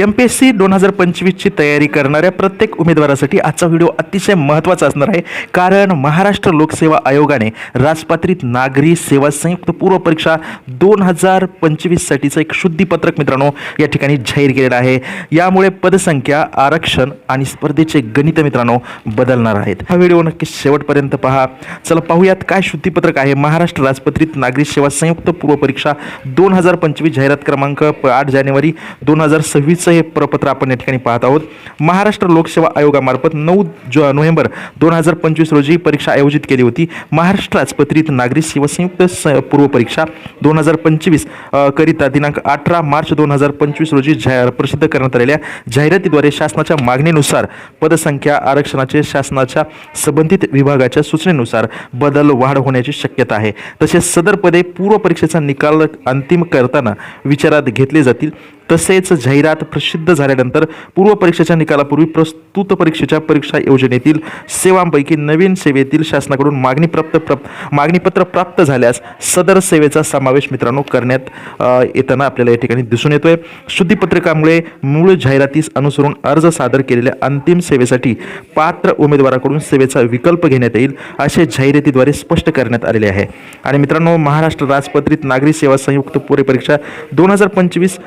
M P S C दोन हजार पंचवीसची तयारी करणाऱ्या प्रत्येक उमेदवारासाठी आजचा व्हिडिओ अतिशय महत्त्वाचा असणार आहे. कारण महाराष्ट्र लोकसेवा आयोगाने राजपात्रित नागरी सेवा संयुक्त पूर्व परीक्षा दोन हजार पंचवीससाठीचं एक शुद्धीपत्रक मित्रांनो या ठिकाणी जाहीर केलेलं आहे. यामुळे पदसंख्या आरक्षण आणि स्पर्धेचे गणित मित्रांनो बदलणार आहेत. हा व्हिडिओ नक्की शेवटपर्यंत पहा. चला पाहूयात काय शुद्धीपत्रक आहे. महाराष्ट्र राजपत्रित नागरी सेवा संयुक्त पूर्व परीक्षा दोन हजार पंचवीस जाहिरात क्रमांक प- आठ जानेवारी दोन हजार सव्वीस असं हे प्रपत्र आपण या ठिकाणी पाहत आहोत. महाराष्ट्र लोकसेवा आयोगामार्फत नऊ जो नोव्हेंबर दोन हजार पंचवीस रोजी परीक्षा आयोजित केली होती. महाराष्ट्र राजपत्रित नागरी सेवा संयुक्त स पूर्व परीक्षा दोन हजार पंचवीस करिता दिनांक अठरा मार्च दोन हजार पंचवीस रोजी जाहीर प्रसिद्ध करण्यात आलेल्या जाहिरातीद्वारे शासनाच्या मागणीनुसार पदसंख्या आरक्षणाचे शासनाच्या संबंधित विभागाच्या सूचनेनुसार बदल वाढ होण्याची शक्यता आहे. तसेच सदर पदे पूर्व परीक्षेचा निकाल अंतिम करताना विचारात घेतले जातील. तसेच जाहिरात प्रसिद्ध झाल्यानंतर पूर्व परीक्षेच्या निकालापूर्वी प्रस्तुत परीक्षेच्या परीक्षा योजनेतील सेवांपैकी नवीन सेवेतील शासनाकडून मागणी प्राप्त प्राप्त मागणीपत्र प्राप्त झाल्यास सदर सेवेचा समावेश मित्रांनो करण्यात येताना आपल्याला या ठिकाणी दिसून येतोय. शुद्धीपत्रकामुळे मूळ जाहिरातीस अनुसरून अर्ज सादर केलेल्या अंतिम सेवेसाठी पात्र उमेदवाराकडून सेवेचा विकल्प घेण्यात येईल असे जाहिरातीद्वारे स्पष्ट करण्यात आलेले आहे. आणि मित्रांनो महाराष्ट्र राजपत्रित नागरी सेवा संयुक्त पुरे परीक्षा दोन हजार पंचवीस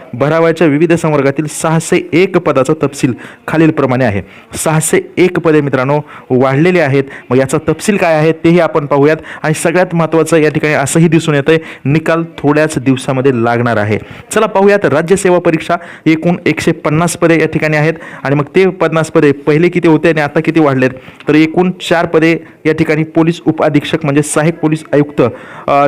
भरावाच्या विविध संवर्गातील सहाशे एक पदाचा तपशील खालीलप्रमाणे आहे. सहाशे एक पदे मित्रांनो वाढलेले आहेत. मग याचा तपशील काय आहे तेही आपण पाहूयात. आणि सगळ्यात महत्त्वाचं या ठिकाणी असंही दिसून येतंय निकाल थोड्याच दिवसामध्ये लागणार आहे. चला पाहूयात राज्यसेवा परीक्षा एकूण एकशे पन्नास पदे या ठिकाणी आहेत. आणि मग ते पन्नास पदे पहिले किती होते आणि आता किती वाढलेत? तर एकूण चार पदे या ठिकाणी पोलीस उपअधीक्षक म्हणजे सहाय्यक पोलीस आयुक्त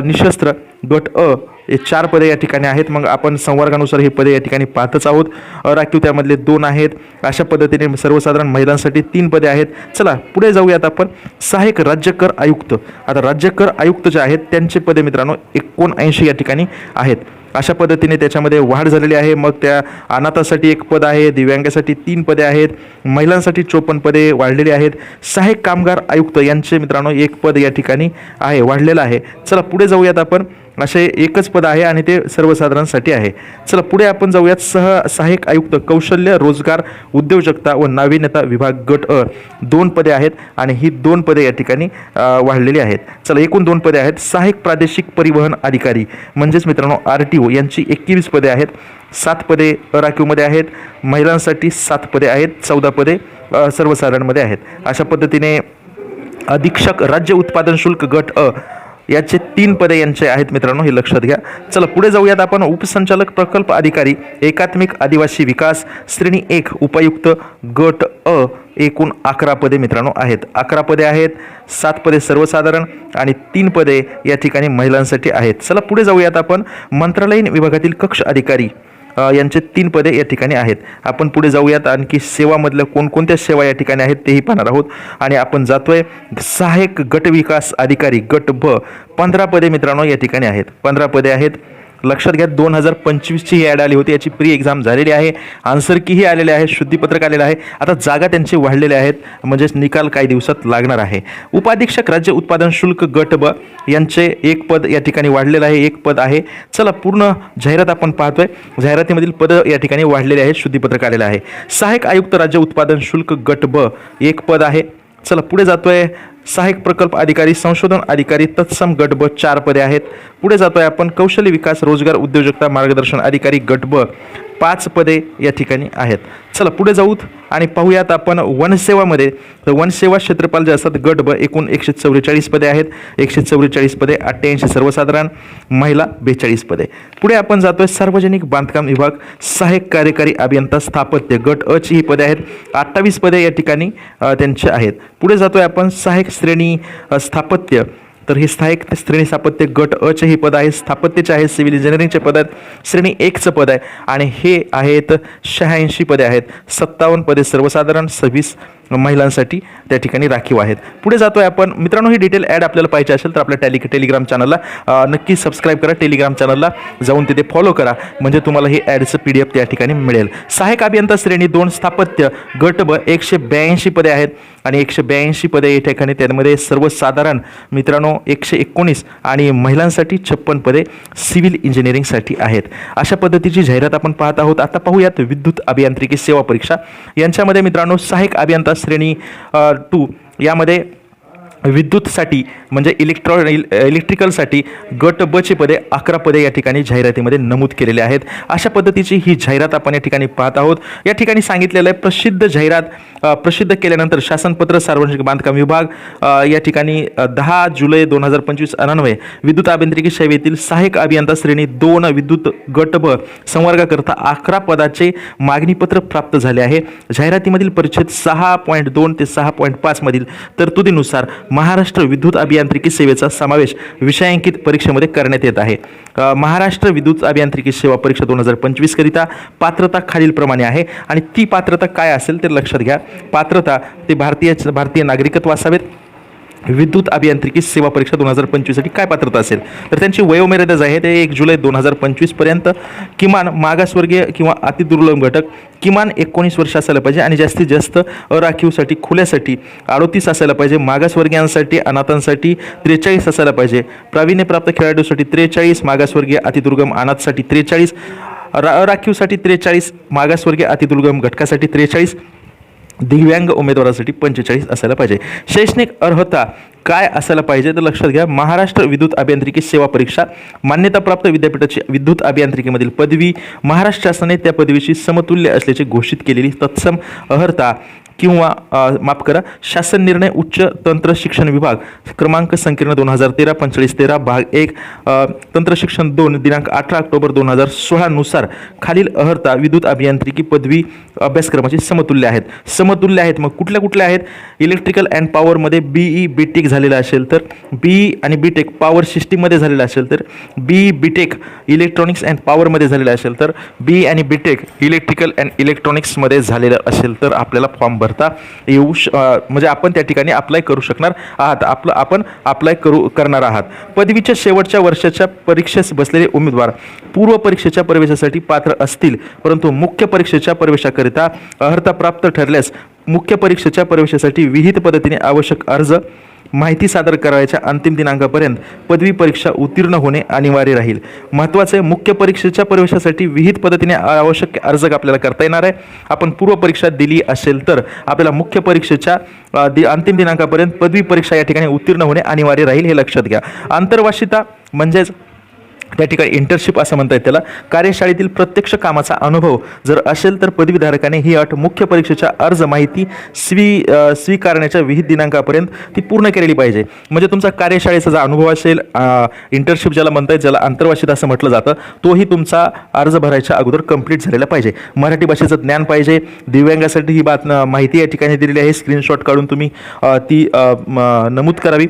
निशस्त्र गट अ हे चार पदे या ठिकाणी आहेत. मग आपण संवर्गानुसार ही पदे या ठिकाणी पाहतच आहोत. अ, त्यामधले दोन आहेत. अशा पद्धतीने सर्वसाधारण महिलांसाठी तीन पदे आहेत. चला पुढे जाऊयात आपण. सहाय्यक राज्यकर आयुक्त. आता राज्यकर आयुक्त जे आहेत त्यांचे पदे मित्रांनो एकोणऐंशी या ठिकाणी आहेत. अशा पद्धतीने त्याच्यामध्ये वाढ झालेली आहे. मग त्या अनाथासाठी एक पद आहे दिव्यांगासाठी तीन पदे आहेत महिलांसाठी चोपन्न पदे वाढलेली आहेत. सहाय्यक कामगार आयुक्त यांचे मित्रांनो एक पद या ठिकाणी आहे वाढलेलं आहे. चला पुढे जाऊयात आपण. असे एकच पद आहे आणि ते सर्वसाधारणसाठी आहे. चला पुढे आपण जाऊयात. सह सहाय्यक आयुक्त कौशल्य रोजगार उद्योजकता व नाविन्यता विभाग गट अ. दोन पदे आहेत आणि ही दोन पदे या ठिकाणी वाढलेली आहेत. चला एकूण दोन पदे आहेत. सहाय्यक प्रादेशिक परिवहन अधिकारी म्हणजेच मित्रांनो आर टी ओ यांची एकवीस पदे आहेत. सात पदे राखीवमध्ये आहेत. महिलांसाठी सात पदे आहेत. चौदा पदे सर्वसाधारणमध्ये आहेत. अशा पद्धतीने अधीक्षक राज्य उत्पादन शुल्क गट अ याचे तीन पदे यांचे आहेत मित्रांनो हे लक्षात घ्या. चला पुढे जाऊयात आपण. उपसंचालक प्रकल्प अधिकारी एकात्मिक आदिवासी विकास श्रेणी एक उपायुक्त गट अ एकूण अकरा पदे मित्रांनो आहेत. अकरा पदे आहेत सात पदे सर्वसाधारण आणि तीन पदे या ठिकाणी महिलांसाठी आहेत. चला पुढे जाऊयात आपण. मंत्रालयीन विभागातील कक्ष अधिकारी यांचे तीन पदे या ठिकाणी आहेत. आपण पुढे जाऊयात. आणखी सेवामधल्या कोणकोणत्या सेवा या ठिकाणी आहेत तेही पाहणार आहोत. आणि आपण जातोय सहाय्यक गट विकास अधिकारी गट ब पंधरा पदे मित्रांनो या ठिकाणी आहेत. पंधरा पदे आहेत. लक्षात घ्या दोन हजार पंचवीसची ही ॲड आली होती याची प्री एक्झाम झालेली आहे. आन्सर कीही आलेले आहे शुद्धीपत्रक आलेलं आहे. आता जागा त्यांची वाढलेल्या आहेत म्हणजेच निकाल काही दिवसात लागणार आहे. उपाधीक्षक राज्य उत्पादन शुल्क गट ब यांचे एक पद या ठिकाणी वाढलेलं आहे एक पद आहे. चला पूर्ण जाहिरात आपण पाहतोय. जाहिरातीमधील पद या ठिकाणी वाढलेले आहेत शुद्धीपत्रक आलेलं आहे. सहाय्यक आयुक्त राज्य उत्पादन शुल्क गट ब एक पद आहे. चला पुढे जातो आहे सहाय्यक प्रकल्प अधिकारी संशोधन अधिकारी तत्सम गट ब चार पदे आहेत. पुढे जातो आहे आपण कौशल्य विकास रोजगार उद्योजकता मार्गदर्शन अधिकारी गट ब पाच पदे या ठिकाणी आहेत. चला पुढे जाऊत आणि पाहूयात आपण वनसेवामध्ये. तर वनसेवा क्षेत्रपाल जे असतात गट ब एकूण एकशे चौवेचाळीस पदे आहेत. एकशे चौवेचाळीस पदे अठ्ठ्याऐंशी सर्वसाधारण महिला बेचाळीस पदे. पुढे आपण जातोय सार्वजनिक बांधकाम विभाग सहाय्यक कार्यकारी अभियंता स्थापत्य गट अ ची ही पदे आहेत. अठ्ठावीस पदे या ठिकाणी त्यांचे आहेत. पुढे जातोय आपण सहाय्यक श्रेणी स्थापत्य. तर हे सहाय्यक श्रेणी स्थापत्य गट अचे हे पद आहे. स्थापत्यचे आहे सिव्हिल इंजिनिअरिंगचे पद आहेत. श्रेणी एकचं पद आहे. आणि हे आहेत शहाऐंशी पदे आहेत. सत्तावन्न पदे सर्वसाधारण सव्वीस महिलांसाठी त्या ठिकाणी राखीव आहेत. पुढे जातो आहे आपण. मित्रांनो ही डिटेल ॲड आपल्याला पाहिजे असेल तर आपल्या टॅली टेलिग्राम चॅनलला नक्की सबस्क्राईब करा. टेलिग्राम चॅनलला जाऊन तिथे फॉलो करा. म्हणजे तुम्हाला हे ॲडचं पी डी एफ त्या ठिकाणी मिळेल. सहाय्यक अभियंता श्रेणी दोन स्थापत्य गट ब एकशे ब्याऐंशी पदे आहेत आणि एकशे ब्याऐंशी पदे या ठिकाणी त्यामध्ये सर्वसाधारण मित्रांनो एकशे एकोणीस आणि महिलांसाठी छप्पन पदे सिव्हिल इंजिनिअरिंगसाठी आहेत. अशा पद्धतीची जाहिरात आपण पाहत आहोत. आता पाहूयात विद्युत अभियांत्रिकी सेवा परीक्षा. यांच्यामध्ये मित्रांनो सहाय्यक अभियंता श्रेणी टू यामध्ये विद्युतसाठी म्हणजे इलेक्ट्रॉ इल- इलेक्ट्रिकलसाठी गट ब ची पदे अकरा पदे या ठिकाणी जाहिरातीमध्ये नमूद केलेले आहेत. अशा पद्धतीची ही जाहिरात आपण या ठिकाणी पाहत आहोत. या ठिकाणी सांगितलेलं आहे प्रसिद्ध जाहिरात प्रसिद्ध केल्यानंतर शासनपत्र सार्वजनिक बांधकाम विभाग या ठिकाणी दहा जुलै दोन हजार पंचवीस अनन्वये विद्युत अभियांत्रिकी सेवेतील सहाय्यक अभियंता श्रेणी दोन विद्युत गट ब संवर्गाकरता अकरा पदाचे मागणीपत्र प्राप्त झाले आहे. जाहिरातीमधील परिच्छेद सहा पॉईंट दोन ते सहा पॉईंट पाचमधील तरतुदीनुसार महाराष्ट्र विद्युत अभियान अभियांत्रिकी सेवेचा समावेश विषयांकित परीक्षेमध्ये करण्यात येत आहे. महाराष्ट्र विद्युत अभियांत्रिकी सेवा परीक्षा दोन हजार पंचवीसकरिता पात्रता खालीलप्रमाणे आहे आणि ती पात्रता काय असेल ते लक्षात घ्या. पात्रता ते भारतीय भारतीय नागरिकत्व असावेत. विद्युत अभियांत्रिकी सेवा परीक्षा दोन हजार पंचवीससाठी काय पात्रता असेल? तर त्यांची वयोमर्यादा जी आहे ते एक जुलै दोन हजार पंचवीसपर्यंत किमान मागासवर्गीय किंवा अतिदुर्लभ घटक किमान एकोणीस वर्ष असायला पाहिजे आणि जास्तीत जास्त अराखीवसाठी खुल्यासाठी अडोतीस असायला पाहिजे. मागासवर्गीयांसाठी अनाथांसाठी त्रेचाळीस असायला पाहिजे. प्रावीण्यप्राप्त खेळाडूसाठी त्रेचाळीस मागासवर्गीय अतिदुर्गम अनाथसाठी त्रेचाळीस रा अराखीवसाठी त्रेचाळीस मागासवर्गीय अतिदुर्गम घटकासाठी त्रेचाळीस दिव्यांग उमेदवारासाठी पंचेचाळीस असायला पाहिजे. शैक्षणिक अर्हता काय असायला पाहिजे तर लक्षात घ्या. महाराष्ट्र विद्युत अभियांत्रिकी सेवा परीक्षा मान्यताप्राप्त विद्यापीठाची विद्युत अभियांत्रिकीमधील पदवी महाराष्ट्र शासनाने त्या पदवीशी समतुल्य असल्याचे घोषित केलेली तत्सम अर्हता. किंवा माफ करा शासन निर्णय उच्च तंत्र शिक्षण विभाग क्रमांक संकीर्ण दोन हजार तेरा पंचेचाळीस तेरा भाग एक तंत्र शिक्षण दोन दिनांक अठरा ऑक्टोबर दोन हजार सोळानुसार खालील अर्हता विद्युत अभियांत्रिकी पदवी अभ्यासक्रमाचे समतुल्य आहेत. समतुल्य आहेत मग कुठल्या कुठल्या आहेत? इलेक्ट्रिकल अँड पॉवरमध्ये बीई बी टेक झालेलं असेल तर बी आणि बी टेक पॉवर सिस्टीममध्ये झालेलं असेल तर B B tech electronics and पॉवरमध्ये झालेलं असेल तर बी आणि बी टेक इलेक्ट्रिकल अँड इलेक्ट्रॉनिक्समध्ये झालेलं असेल तर आपल्याला फॉर्म भरता येऊ श म्हणजे आपण त्या ठिकाणी अप्लाय करू शकणार आहात. आपलं आपण अप्लाय करू करणार आहात. पदवीच्या शेवटच्या वर्षाच्या परीक्षेस बसलेले उमेदवार पूर्व परीक्षेच्या प्रवेशासाठी पात्र असतील परंतु मुख्य परीक्षेच्या प्रवेशाकरिता अर्हता प्राप्त ठरल्यास मुख्य परीक्षेच्या प्रवेशासाठी विहित पद्धतीने आवश्यक अर्ज माहिती सादर करायच्या अंतिम दिनांकापर्यंत पदवी परीक्षा उत्तीर्ण होणे अनिवार्य राहील. महत्त्वाचं आहे मुख्य परीक्षेच्या प्रवेशासाठी विहित पद्धतीने आवश्यक अर्ज आपल्याला करता येणार आहे. आपण पूर्व परीक्षा दिली असेल तर आपल्याला मुख्य परीक्षेच्या दि अंतिम दिनांकापर्यंत पदवी परीक्षा या ठिकाणी उत्तीर्ण होणे अनिवार्य राहील हे लक्षात घ्या. आंतरवासिता म्हणजेच त्या ठिकाणी इंटर्नशिप असं म्हणता येईल त्याला. कार्यशाळेतील प्रत्यक्ष कामाचा अनुभव जर असेल तर पदवीधारकाने ही अट मुख्य परीक्षेच्या अर्ज माहिती स्वी स्वीकारण्याच्या विहित दिनांकापर्यंत ती पूर्ण केलेली पाहिजे. म्हणजे तुमचा कार्यशाळेचा जो अनुभव असेल इंटर्नशिप ज्याला म्हणता येईल ज्याला आंतरवासित असं म्हटलं जातं तोही तुमचा अर्ज भरायच्या अगोदर कंप्लीट झालेला पाहिजे. मराठी भाषेचं ज्ञान पाहिजे. दिव्यांगासाठी ही बात माहिती या ठिकाणी दिलेली आहे. स्क्रीनशॉट काढून तुम्ही ती नमूद करावी.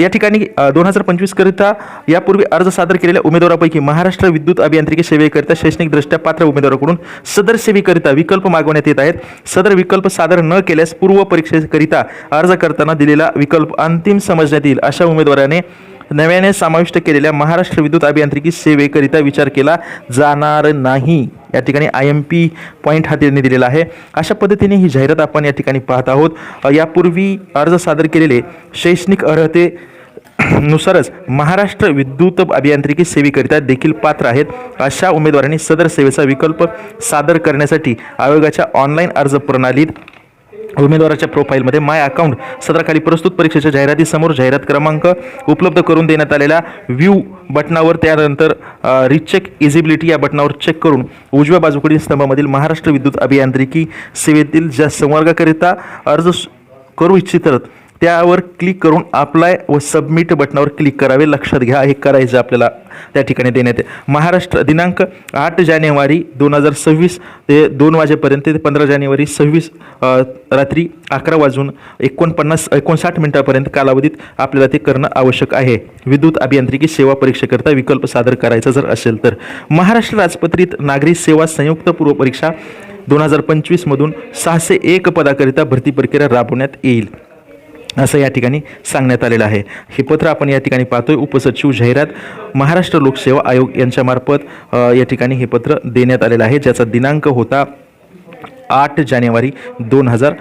या ठिकाणी दोन हजार पंचवीसकरिता यापूर्वी अर्ज सादर केलेल्या उमेदवारापैकी महाराष्ट्र विद्युत अभियांत्रिकी सेवेकरिता शैक्षणिकदृष्ट्या पात्र उमेदवाराकडून सदर सेवेकरिता विकल्प मागवण्यात येत आहेत. सदर विकल्प सादर न केल्यास पूर्व परीक्षेकरिता अर्ज करताना दिलेला विकल्प अंतिम समजण्यात येईल अशा उमेदवाराने नव्याने समाविष्ट केलेल्या महाराष्ट्र विद्युत अभियांत्रिकी सेवेकरिता विचार केला जाणार नाही. या ठिकाणी आय एम पी पॉईंट हा त्यांनी दिलेला आहे. अशा पद्धतीने ही जाहिरात आपण या ठिकाणी पाहत आहोत. यापूर्वी अर्ज सादर केलेले शैक्षणिक अर्हते नुसारच महाराष्ट्र विद्युत अभियांत्रिकी सेवेकरिता देखील पात्र आहेत. अशा उमेदवारांनी सदर सेवेचा विकल्प सादर करण्यासाठी आयोगाच्या ऑनलाईन अर्ज प्रणालीत उमेदवाराच्या प्रोफाईलमध्ये माय अकाउंट सदराखाली प्रस्तुत परीक्षेच्या जाहिरातीसमोर जाहिरात क्रमांक उपलब्ध करून देण्यात आलेल्या व्ह्यू बटनावर त्यानंतर रिचेक इजिबिलिटी या बटनावर चेक करून उजव्या बाजूकडील स्तंभामधील महाराष्ट्र विद्युत अभियांत्रिकी सेवेतील ज्या संवर्गाकरिता अर्ज करू इच्छितात त्यावर क्लिक करून अप्लाय व सबमिट बटनावर क्लिक करावे. लक्षात घ्या हे करायचं आपल्याला त्या ठिकाणी देण्यात महाराष्ट्र दिनांक आठ जानेवारी दोन हजार सव्वीस ते दोन वाजेपर्यंत ते पंधरा जानेवारी सव्वीस रात्री अकरा वाजून एकोणपन्नास एकोणसाठ मिनिटापर्यंत कालावधीत आपल्याला ते करणं आवश्यक आहे. विद्युत अभियांत्रिकी सेवा परीक्षेकरता विकल्प सादर करायचा जर असेल तर. महाराष्ट्र राजपत्रित नागरी सेवा संयुक्त पूर्व परीक्षा दोन हजार पंचवीसमधून सहाशे एक पदाकरिता भरती प्रक्रिया राबवण्यात येईल. असं या ठिकाणी सांगण्यात आलेलं आहे. हे पत्र आपण या ठिकाणी पाहतोय. उपसचिव जाहिरात महाराष्ट्र लोकसेवा आयोग यांच्यामार्फत या ठिकाणी हे पत्र देण्यात आलेलं आहे ज्याचा दिनांक होता आठ जानेवारी दोन हजार